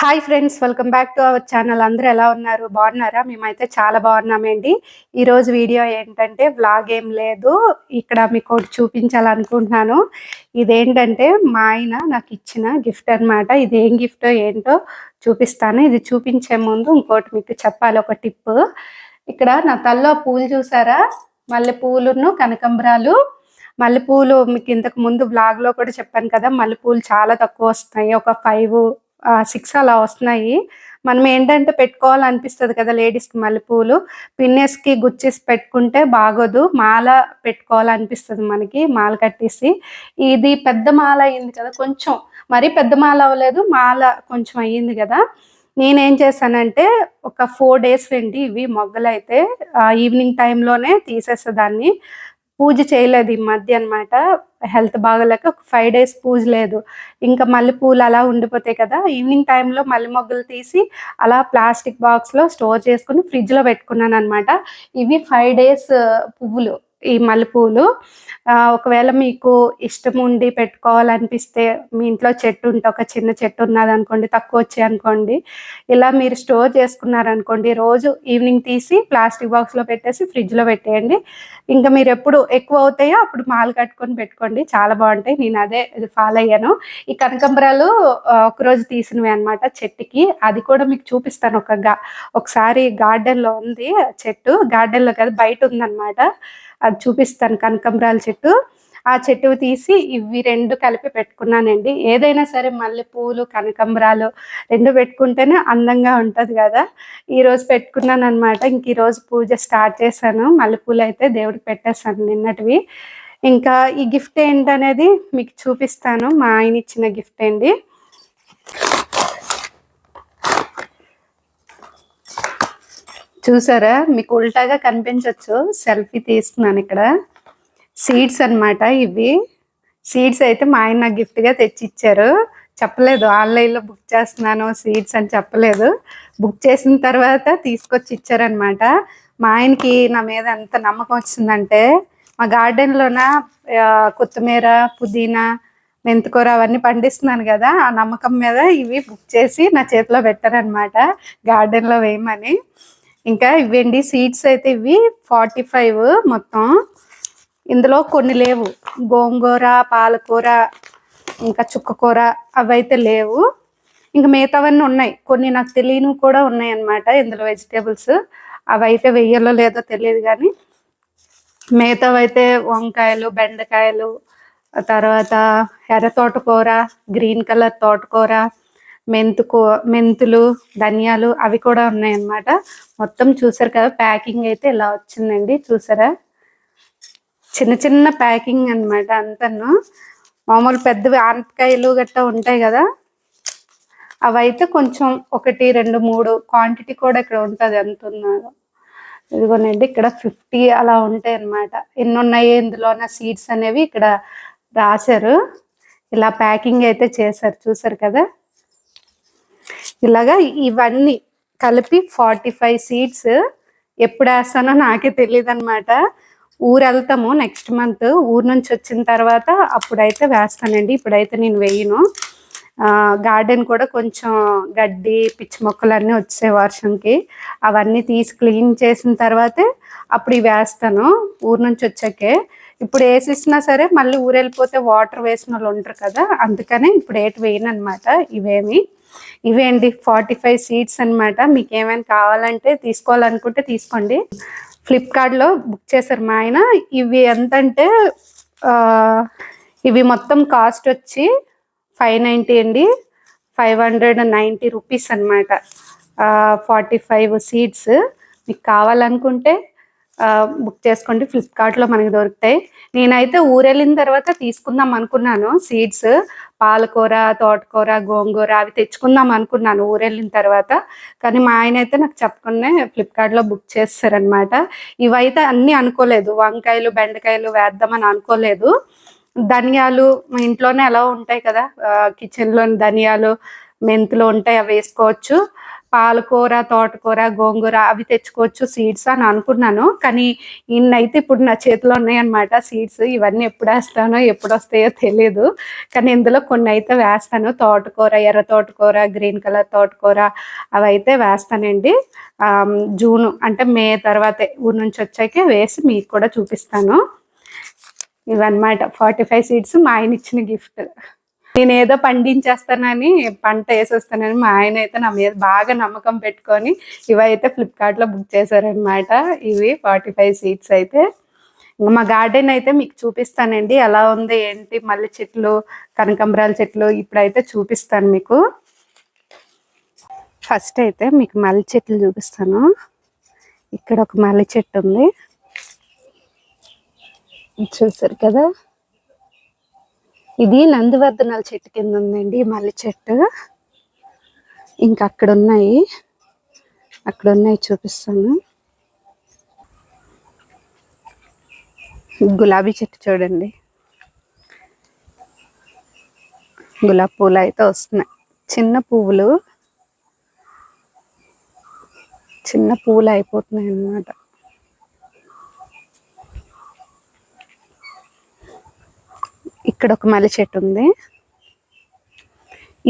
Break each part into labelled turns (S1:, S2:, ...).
S1: Hi friends welcome back to our channel అందరూ ఎలా ఉన్నారు? బాగున్నారా? మేమైతే చాలా బాగున్నామండి. ఈరోజు వీడియో ఏంటంటే వ్లాగ్ ఏం లేదు. ఇక్కడ మీకు ఒకటి చూపించాలనుకుంటున్నాను. ఇదేంటంటే మా ఆయన నాకు ఇచ్చిన గిఫ్ట్ అన్నమాట. ఇది ఏం గిఫ్ట్ ఏంటో చూపిస్తాను. ఇది చూపించే ముందు ఇంకోటి మీకు చెప్పాలి. ఒక టిప్ ఇక్కడ నా తల్లో పూలు చూసారా? మల్లె పూలును కనకంబరాలు మల్లెపూలు మీకు ఇంతకు ముందు బ్లాగ్లో కూడా చెప్పాను కదా మల్లెపూలు చాలా తక్కువ వస్తున్నాయి. ఒక ఫైవ్ సిక్స్ అలా వస్తున్నాయి. మనం ఏంటంటే పెట్టుకోవాలనిపిస్తుంది కదా లేడీస్కి మల్లెపూలు. పిన్నెస్కి గుచ్చేసి పెట్టుకుంటే బాగోదు. మాల పెట్టుకోవాలనిపిస్తుంది మనకి మాల కట్టేసి. ఇది పెద్ద మాల అయింది కదా కొంచెం మరీ పెద్ద మాల అవ్వలేదు మాల కొంచెం అయ్యింది కదా. నేనేం చేశానంటే ఒక ఫోర్ డేస్ రండి ఇవి మొగ్గలైతే ఈవినింగ్ టైంలోనే తీసేసేదాన్ని. పూజ చేయలేదు ఈ మధ్య అనమాట హెల్త్ బాగలేక ఒక ఫైవ్ డేస్ పూజ లేదు. ఇంకా మల్లె పూలు అలా ఉండిపోతాయి కదా ఈవినింగ్ టైంలో మల్లె మొగ్గలు తీసి అలా ప్లాస్టిక్ బాక్స్లో స్టోర్ చేసుకుని ఫ్రిడ్జ్లో పెట్టుకున్నాను అనమాట ఇవి ఫైవ్ డేస్ పువ్వులు. ఈ మల్లెపూలు. ఒకవేళ మీకు ఇష్టం ఉండి పెట్టుకోవాలనిపిస్తే మీ ఇంట్లో చెట్టు ఉంటే ఒక చిన్న చెట్టు ఉన్నది అనుకోండి తక్కువ వచ్చాయి అనుకోండి ఇలా మీరు స్టోర్ చేసుకున్నారనుకోండి రోజు ఈవినింగ్ తీసి ప్లాస్టిక్ బాక్స్లో పెట్టేసి ఫ్రిడ్జ్లో పెట్టేయండి. ఇంకా మీరు ఎప్పుడు ఎక్కువ అవుతాయో అప్పుడు మాలు కట్టుకొని పెట్టుకోండి. చాలా బాగుంటాయి. నేను అదే ఫాలో అయ్యాను. ఈ కనకంబరాలు ఒకరోజు తీసినవి అనమాట చెట్టుకి. అది కూడా మీకు చూపిస్తాను ఒక గా ఒకసారి గార్డెన్లో ఉంది చెట్టు. గార్డెన్లో కదా బయట ఉందన్నమాట. అది చూపిస్తాను కనకంబరాల చెట్టు. ఆ చెట్టు తీసి ఇవి రెండు కలిపి పెట్టుకున్నానండి. ఏదైనా సరే మల్లె పూలు కనకంబరాలు రెండు పెట్టుకుంటేనే అందంగా ఉంటుంది కదా. ఈరోజు పెట్టుకున్నాను అనమాట ఇంక ఈరోజు పూజ స్టార్ట్ చేశాను. మల్లెపూలు అయితే దేవుడికి పెట్టేశాను నిన్నటివి. ఇంకా ఈ గిఫ్ట్ ఏంటనేది మీకు చూపిస్తాను. మా ఆయన ఇచ్చిన గిఫ్ట్ అండి. చూసారా? మీకు ఉల్టాగా కనిపించవచ్చు సెల్ఫీ తీస్తున్నాను ఇక్కడ. సీడ్స్ అన్నమాట ఇవి. సీడ్స్ అయితే మా ఆయన నాకు గిఫ్ట్గా తెచ్చి ఇచ్చారు చెప్పలేదు. ఆన్లైన్లో బుక్ చేస్తున్నాను సీడ్స్ అని చెప్పలేదు. బుక్ చేసిన తర్వాత తీసుకొచ్చి ఇచ్చారనమాట మా ఆయనకి నా మీద ఎంత నమ్మకం వచ్చిందంటే మా గార్డెన్లోన కొత్తిమీర పుదీనా మెంతికూర అవన్నీ పండిస్తున్నాను కదా ఆ నమ్మకం మీద ఇవి బుక్ చేసి నా చేతిలో పెట్టారనమాట గార్డెన్లో వేయమని. ఇంకా ఇవ్వండి సీడ్స్ అయితే ఇవి ఫార్టీ ఫైవ్ మొత్తం. ఇందులో కొన్ని లేవు. గోంగూర పాలకూర ఇంకా చుక్కకూర అవి అయితే లేవు. ఇంకా మిగతావన్నీ ఉన్నాయి. కొన్ని నాకు తెలియని కూడా ఉన్నాయి అన్నమాట ఇందులో వెజిటేబుల్స్ అవి అయితే వెయ్యాలో లేదో తెలియదు కానీ మిగతావైతే వంకాయలు బెండకాయలు తర్వాత ఎర్ర తోటకూర గ్రీన్ కలర్ తోటకూర మెంతుకో మెంతులు ధనియాలు అవి కూడా ఉన్నాయన్నమాట. మొత్తం చూసారు కదా ప్యాకింగ్ అయితే ఇలా వచ్చిందండి చూసారా? చిన్న చిన్న ప్యాకింగ్ అనమాట అంతను. మామూలు పెద్దవి ఆనపకాయలు గట్టా ఉంటాయి కదా అవైతే కొంచెం ఒకటి రెండు మూడు క్వాంటిటీ కూడా ఇక్కడ ఉంటుంది ఎంత ఉన్నారో ఇదిగోనండి ఇక్కడ ఫిఫ్టీ అలా ఉంటాయి అన్నమాట. ఎన్ని ఉన్నాయి ఇందులోన సీడ్స్ అనేవి ఇక్కడ రాశారు. ఇలా ప్యాకింగ్ అయితే చేశారు చూసారు కదా? ఇలాగా ఇవన్నీ కలిపి ఫార్టీ ఫైవ్ సీడ్స్ ఎప్పుడు వేస్తానో నాకే తెలియదు అనమాట ఊరు వెళ్తాము నెక్స్ట్ మంత్. ఊరు నుంచి వచ్చిన తర్వాత అప్పుడైతే వేస్తానండి. ఇప్పుడైతే నేను వేయను. గార్డెన్ కూడా కొంచెం గడ్డి పిచ్చి మొక్కలు అన్నీ వర్షంకి అవన్నీ తీసి క్లీన్ చేసిన తర్వాతే అప్పుడు ఇవి వేస్తాను. ఊరు నుంచి వచ్చాకే. ఇప్పుడు వేసేసినా సరే మళ్ళీ ఊరు వెళ్ళిపోతే వాటర్ వేసిన వాళ్ళు ఉంటారు కదా అందుకనే ఇప్పుడు ఏటి వేయను అనమాట ఇవేమి. ఇవేంటి ఫార్టీ ఫైవ్ సీట్స్ అనమాట మీకు ఏమైనా కావాలంటే తీసుకోవాలనుకుంటే తీసుకోండి. ఫ్లిప్కార్ట్లో బుక్ చేశారు మా ఆయన. ఇవి ఎంతంటే ఇవి మొత్తం కాస్ట్ వచ్చి ఫైవ్ నైంటీ అండి. ఫైవ్ హండ్రెడ్ నైంటీ రూపీస్ అనమాట ఫార్టీ ఫైవ్ సీట్స్ మీకు కావాలనుకుంటే బుక్ చేసుకోండి. ఫ్లిప్కార్ట్లో మనకి దొరుకుతాయి. నేనైతే ఊరెళ్ళిన తర్వాత తీసుకుందాం అనుకున్నాను. సీడ్స్ పాలకూర తోటకూర గోంగూర అవి తెచ్చుకుందాం అనుకున్నాను ఊరెళ్ళిన తర్వాత. కానీ మా ఆయన అయితే నాకు చెప్పకుండా ఫ్లిప్కార్ట్లో బుక్ చేస్తారనమాట ఇవైతే అన్నీ అనుకోలేదు. వంకాయలు బెండకాయలు వేద్దామని అనుకోలేదు. ధనియాలు మా ఇంట్లోనే ఎలా ఉంటాయి కదా. కిచెన్లో ధనియాలు మెంతులు ఉంటాయి అవి వేసుకోవచ్చు. పాలకూర తోటకూర గోంగూర అవి తెచ్చుకోవచ్చు సీడ్స్ అని అనుకున్నాను. కానీ ఇన్నైతే ఇప్పుడు నా చేతిలో ఉన్నాయన్నమాట సీడ్స్ ఇవన్నీ ఎప్పుడు వేస్తానో ఎప్పుడు వస్తాయో తెలియదు కానీ ఇందులో కొన్ని అయితే వేస్తాను. తోటకూర ఎర్ర తోటకూర గ్రీన్ కలర్ తోటకూర అవి అయితే వేస్తానండి జూను అంటే మే తర్వాతే ఊరు నుంచి వచ్చాకే వేసి మీకు కూడా చూపిస్తాను. ఇవన్నమాట. ఫార్టీ ఫైవ్ సీడ్స్ మా ఆయన ఇచ్చిన గిఫ్ట్ నేను ఏదో పండించేస్తానని పంట వేసేస్తానని మా ఆయన అయితే నా మీద బాగా నమ్మకం పెట్టుకొని ఇవైతే ఫ్లిప్కార్ట్లో బుక్ చేశారనమాట ఇవి ఫార్టీ ఫైవ్ సీట్స్ అయితే. ఇంకా మా గార్డెన్ అయితే మీకు చూపిస్తానండి. ఎలా ఉంది ఏంటి మల్లె చెట్లు కనకంబరాల చెట్లు ఇప్పుడైతే చూపిస్తాను మీకు. ఫస్ట్ అయితే మీకు మల్లె చెట్లు చూపిస్తాను. ఇక్కడ ఒక మల్లె చెట్టు ఉంది. చూసారు కదా? ఇది నందివర్ధనాల చెట్టు కింద ఉందండి మల్లె చెట్టు. ఇంకా అక్కడ ఉన్నాయి అక్కడ ఉన్నాయి చూపిస్తాను. గులాబీ చెట్టు చూడండి. గులాబీ పూలు అయితే వస్తున్నాయి. చిన్న పువ్వులు. చిన్న పువ్వులు అయిపోతున్నాయి అన్నమాట ఇక్కడ ఒక మల్లె చెట్టు ఉంది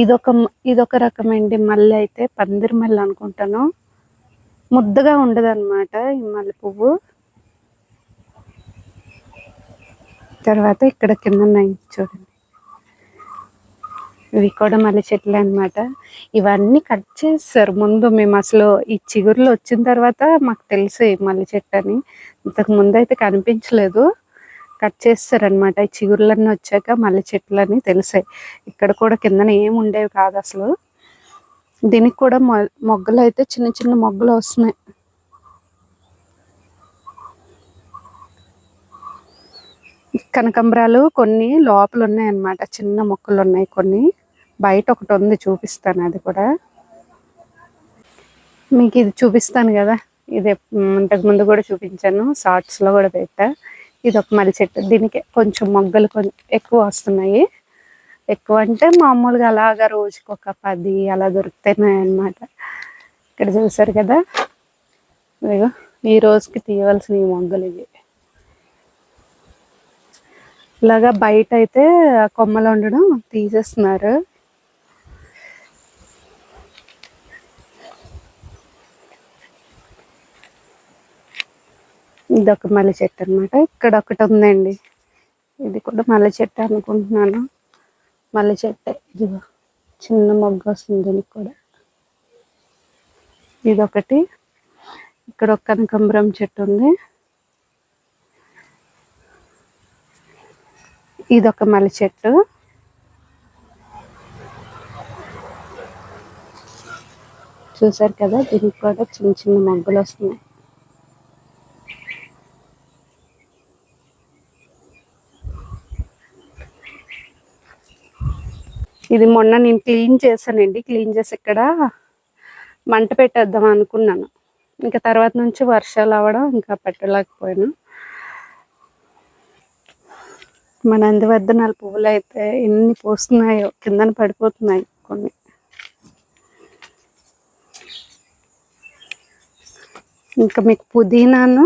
S1: ఇదొక ఇదొక రకమండి మల్లె అయితే పందిరి మల్లె అనుకుంటాను. ముద్దగా ఉండదన్నమాట ఈ మల్లె పువ్వు. తర్వాత ఇక్కడ కింద ఉన్నాయి చూడండి. ఇవి కూడా మల్లె చెట్లు అన్నమాట. ఇవన్నీ కట్ చేస్తారు. ముందు మేము అసలు ఈ చిగురులు వచ్చిన తర్వాత మాకు తెలుసు ఈ మల్లె చెట్టు అని. ఇంతకు ముందు అయితే కనిపించలేదు. కట్ చేస్తారనమాట ఈ చిగురులన్నీ వచ్చాక మల్లె చెట్లన్నీ తెలిసాయి. ఇక్కడ కూడా కిందన ఏమి ఉండేవి కాదు అసలు. దీనికి కూడా మొ- మొగ్గలు అయితే చిన్న చిన్న మొగ్గలు వస్తున్నాయి. కనకంబరాలు కొన్ని లోపల ఉన్నాయి అన్నమాట చిన్న మొక్కలు ఉన్నాయి కొన్ని. బయట ఒకటి ఉంది చూపిస్తాను అది కూడా. మీకు ఇది చూపిస్తాను కదా. ఇది ఇంతకుముందు ఇంతకు ముందు కూడా చూపించాను. షార్ట్స్లో కూడా పెట్టా. ఇది ఒక మల్లి చెట్టు. దీనికి కొంచెం మొగ్గలు కొంచెం ఎక్కువ వస్తున్నాయి. ఎక్కువ అంటే మామూలుగా అలాగా రోజుకి ఒక పది అలా దొరుకుతున్నాయి అన్నమాట ఇక్కడ చూసారు కదా? ఇదిగో ఈ రోజుకి తీయవలసిన ఈ మొగ్గలు ఇవి. ఇలాగా బయట అయితే కొమ్మలు ఉండడం తీసేస్తున్నారు. ఇది ఒక మల్లె చెట్టు అనమాట ఇక్కడ ఒకటి ఉందండి. ఇది కూడా మల్లె చెట్టు అనుకుంటున్నాను. మల్లె చెట్టే. ఇదిగో చిన్న మొగ్గ వస్తుంది దీనికి కూడా. ఇది ఒకటి ఇక్కడ ఒక కనకంబరం చెట్టు ఉంది. ఇది ఒక మల్లె చెట్టు. చూసారు కదా? దీనికి కూడా చిన్న చిన్న మొగ్గలు వస్తున్నాయి. ఇది మొన్న నేను క్లీన్ చేశానండి. క్లీన్ చేసి ఇక్కడ మంట పెట్టేద్దాం అనుకున్నాను. ఇంకా తర్వాత నుంచి వర్షాలు అవ్వడం ఇంకా పెట్టలేకపోయాను. మన నందివర్ధనాల పువ్వులు అయితే ఎన్ని పోస్తున్నాయో కిందన పడిపోతున్నాయి కొన్ని. ఇంకా మీకు పుదీనాను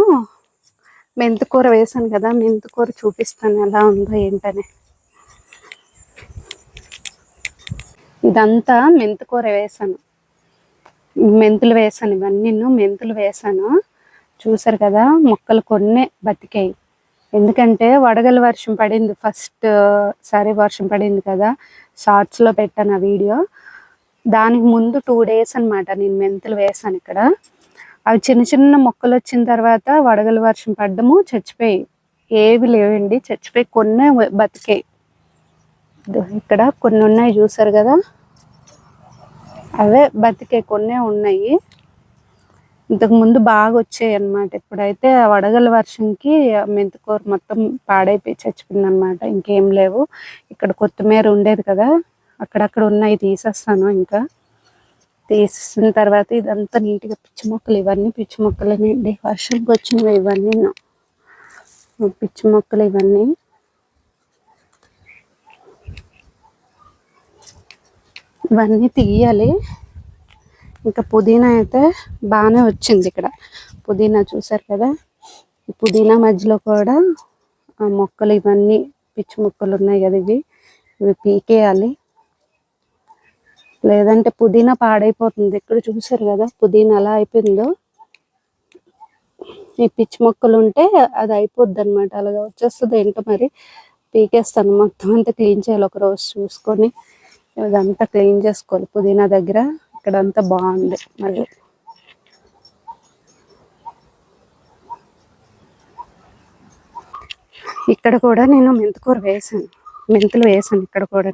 S1: మెంతికూర వేసాను కదా మెంతికూర చూపిస్తాను ఎలా ఉందో ఏంటని. ఇదంతా మెంతికూర వేసాను. మెంతులు వేసాను ఇవన్నీ మెంతులు వేసాను. చూసారు కదా మొక్కలు కొన్నే బతికాయి. ఎందుకంటే వడగల వర్షం పడింది ఫస్ట్ సారి వర్షం పడింది కదా షార్ట్స్లో పెట్టాను ఆ వీడియో. దానికి ముందు టూ డేస్ అనమాట నేను మెంతులు వేసాను ఇక్కడ. అవి చిన్న చిన్న మొక్కలు వచ్చిన తర్వాత వడగల వర్షం పడ్డము చచ్చిపోయి ఏవి లేవండి చచ్చిపోయి కొన్నే బతికాయి. ఇక్కడ కొన్ని ఉన్నాయి చూసారు కదా. అవే బతికే కొన్నే ఉన్నాయి. ఇంతకుముందు బాగా వచ్చాయి అన్నమాట. ఇప్పుడైతే ఆ వడగల వర్షంకి మెంతికూర మొత్తం పాడైపోయి చచ్చిపోయింది అనమాట ఇంకేం లేవు. ఇక్కడ కొత్తిమీర ఉండేది కదా అక్కడక్కడ ఉన్నాయి తీసేస్తాను ఇంకా. తీసిన తర్వాత ఇదంతా నీట్గా పిచ్చి మొక్కలు ఇవన్నీ పిచ్చి మొక్కలేనండి. వర్షంకి వచ్చినవి ఇవన్నీ పిచ్చి మొక్కలు ఇవన్నీ. ఇవన్నీ తీయాలి. ఇంకా పుదీనా అయితే బాగానే వచ్చింది ఇక్కడ. పుదీనా చూసారు కదా? పుదీనా మధ్యలో కూడా ఆ మొక్కలు ఇవన్నీ పిచ్చి మొక్కలు ఉన్నాయి కదా ఇవి. ఇవి పీకేయాలి. లేదంటే పుదీనా పాడైపోతుంది. ఇక్కడ చూసారు కదా? పుదీనా ఎలా అయిపోయిందో. ఈ పిచ్చి మొక్కలు ఉంటే అది అయిపోద్ది అనమాట అలాగా వచ్చేస్తుంది ఏంటో మరి. పీకేస్తాను మొత్తం అంతా క్లీన్ చేయాలి ఒక రోజు చూసుకొని. ఇదంతా క్లీన్ చేసుకోవాలి. పుదీనా దగ్గర ఇక్కడ అంతా బాగుంది మళ్ళీ. ఇక్కడ కూడా నేను మెంతికూర వేసాను. మెంతులు వేసాను ఇక్కడ కూడా.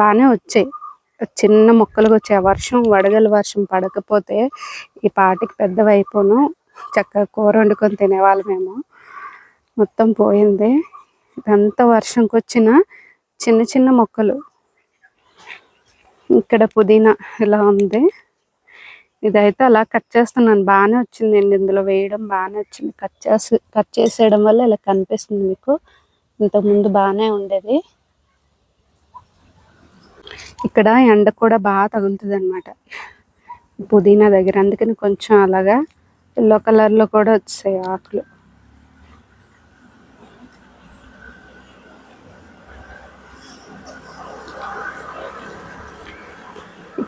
S1: బాగానే వచ్చాయి. చిన్న మొక్కలుగా వచ్చాయి. వర్షం వడగల వర్షం పడకపోతే ఈ పాటికి పెద్దవైపోను. చక్కగా కూర వండుకొని తినేవాళ్ళమేమో మొత్తం పోయింది. ఇదంతా వర్షంకి వచ్చిన చిన్న చిన్న మొక్కలు. ఇక్కడ పుదీనా ఇలా ఉంది? ఇదైతే అలా కట్ చేస్తున్నాను. బాగానే వచ్చిందండి ఇందులో వేయడం. బాగానే వచ్చింది. కట్ చేసి కట్ చేసేయడం వల్ల ఇలా కనిపిస్తుంది మీకు. ఇంతకుముందు బాగానే ఉండేది. ఇక్కడ ఎండ కూడా బాగా తగులుతుంది అనమాట పుదీనా దగ్గర. అందుకని కొంచెం అలాగా ఎల్లో కలర్లో కూడా వచ్చాయి ఆకులు.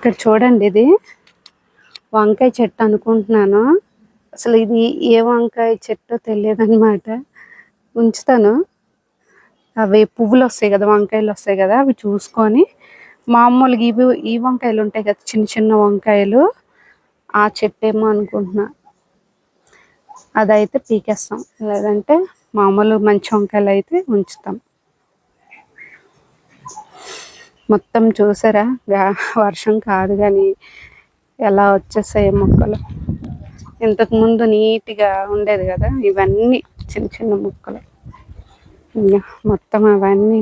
S1: ఇక్కడ చూడండి ఇది. వంకాయ చెట్టు అనుకుంటున్నాను. అసలు ఇది ఏ వంకాయ చెట్టు తెలియదన్నమాట. ఉంచుతాను. అవి పువ్వులు వస్తాయి కదా వంకాయలు వస్తాయి కదా అవి చూసుకొని. మామూలుగా ఇవి ఈ వంకాయలు ఉంటాయి కదా చిన్న చిన్న వంకాయలు. ఆ చెట్టు ఏమో అనుకుంటున్నా. అదైతే పీకేస్తాం. లేదంటే మామూలు మంచి వంకాయలు అయితే ఉంచుతాం. మొత్తం చూసారా? వర్షం కాదు కానీ ఎలా వచ్చేసాయి మొక్కలు. ఇంతకుముందు నీట్గా ఉండేది కదా ఇవన్నీ చిన్న చిన్న మొక్కలు. మొత్తం అవన్నీ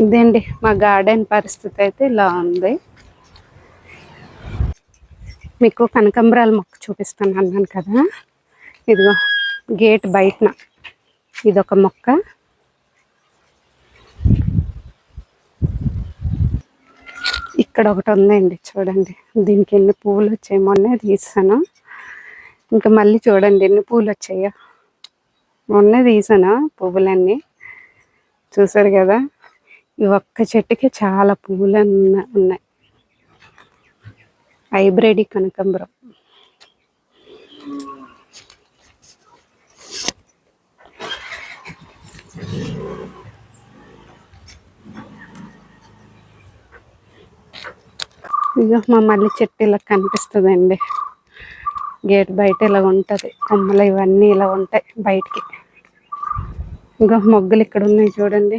S1: ఇదేంటి? మా గార్డెన్ పరిస్థితి అయితే ఇలా ఉంది. మీకు కనకంబరాల మొక్క చూపిస్తాను అన్నాను కదా. ఇదిగో గేట్ బయటన ఇదొక మొక్క. ఇక్కడ ఒకటి ఉందండి చూడండి. దీనికి ఎన్ని పువ్వులు వచ్చాయో మొన్నే తీసాను. ఇంకా మళ్ళీ చూడండి ఎన్ని పువ్వులు వచ్చాయో. మొన్నే తీసాను పువ్వులన్నీ. చూసారు కదా? ఈ ఒక్క చెట్టుకి చాలా పువ్వులు ఉన్నాయి. హైబ్రిడ్ కనకంబరం. ఇక మా మల్లి చెట్టు ఇలా కనిపిస్తుందండి. గేట్ బయట ఇలా ఉంటుంది. కొమ్మలు ఇవన్నీ ఇలా ఉంటాయి బయటికి. ఇంకా మొగ్గలు ఇక్కడ ఉన్నాయి చూడండి.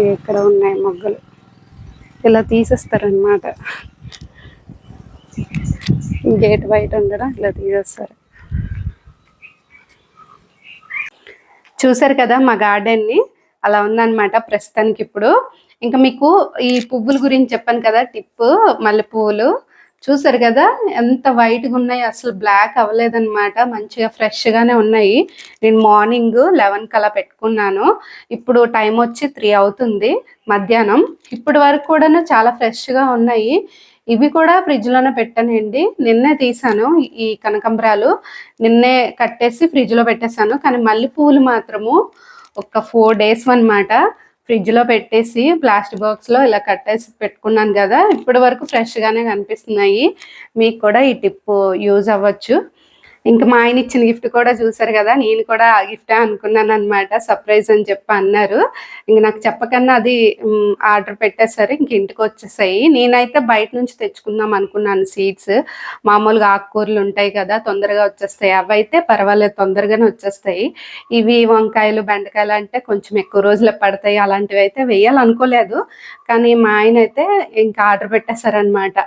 S1: ఇక్కడ ఉన్నాయి మొగ్గలు. ఇలా తీసేస్తారనమాట గేట్ బయట ఉండడం ఇలా తీసేస్తారు. చూసారు కదా మా గార్డెన్ని అలా ఉందన్నమాట ప్రస్తుతానికి ఇప్పుడు. ఇంకా మీకు ఈ పువ్వుల గురించి చెప్పాను కదా టిప్పు మల్లె పువ్వులు చూసారు కదా? ఎంత వైట్గా ఉన్నాయి. అసలు బ్లాక్ అవ్వలేదన్నమాట. మంచిగా ఫ్రెష్గానే ఉన్నాయి. నేను మార్నింగ్ లెవెన్ అలా పెట్టుకున్నాను. ఇప్పుడు టైం వచ్చి త్రీ అవుతుంది. మధ్యాహ్నం. ఇప్పటి వరకు కూడా చాలా ఫ్రెష్గా ఉన్నాయి. ఇవి కూడా ఫ్రిడ్జ్లోనే పెట్టానండి. నిన్నే తీసాను ఈ కనకంబరాలు. నిన్నే కట్టేసి ఫ్రిడ్జ్లో పెట్టేశాను. కానీ మల్లెపూలు మాత్రము ఒక ఫోర్ డేస్ అనమాట ఫ్రిడ్జ్లో పెట్టేసి ప్లాస్టిక్ బాక్స్లో ఇలా కట్టేసి పెట్టుకున్నాను కదా ఇప్పటి వరకు ఫ్రెష్గానే కనిపిస్తున్నాయి. మీకు కూడా ఈ టిప్ యూజ్ అవ్వచ్చు. ఇంకా మా ఆయన ఇచ్చిన గిఫ్ట్ కూడా చూసారు కదా నేను కూడా ఆ గిఫ్టే అనుకున్నాను అనమాట సర్ప్రైజ్ అని చెప్పి అన్నారు. ఇంక నాకు చెప్పకన్నా అది ఆర్డర్ పెట్టేసరి ఇంక ఇంటికి వచ్చేసాయి. నేనైతే బయట నుంచి తెచ్చుకుందాం అనుకున్నాను సీడ్స్ మామూలుగా ఆకుకూరలు ఉంటాయి కదా తొందరగా వచ్చేస్తాయి. అవి అయితే పర్వాలేదు తొందరగానే వచ్చేస్తాయి. ఇవి వంకాయలు బెండకాయలు అంటే కొంచెం ఎక్కువ రోజులు పడతాయి. అలాంటివి అయితే వేయాలనుకోలేదు. కానీ మా ఆయన అయితే ఇంకా ఆర్డర్ పెట్టేశారనమాట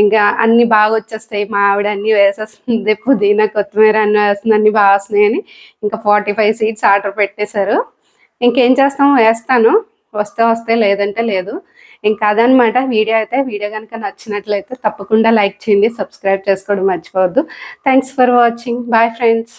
S1: ఇంకా అన్ని బాగా వచ్చేస్తాయి. మా ఆవిడ అన్ని వేసేస్తుంది పుదీనా కొత్తిమీర అన్ని వేస్తుందని బాగా వస్తున్నాయని. ఇంకా ఫార్టీ ఫైవ్ సీట్స్ ఆర్డర్ పెట్టేశారు. ఇంకేం చేస్తాం వేస్తాను. వస్తే వస్తే లేదంటే లేదు. ఇంకా అదనమాట వీడియో అయితే వీడియో కనుక నచ్చినట్లయితే తప్పకుండా లైక్ చేయండి సబ్స్క్రైబ్ చేసుకోవడం మర్చిపోవద్దు. Thanks for watching bye friends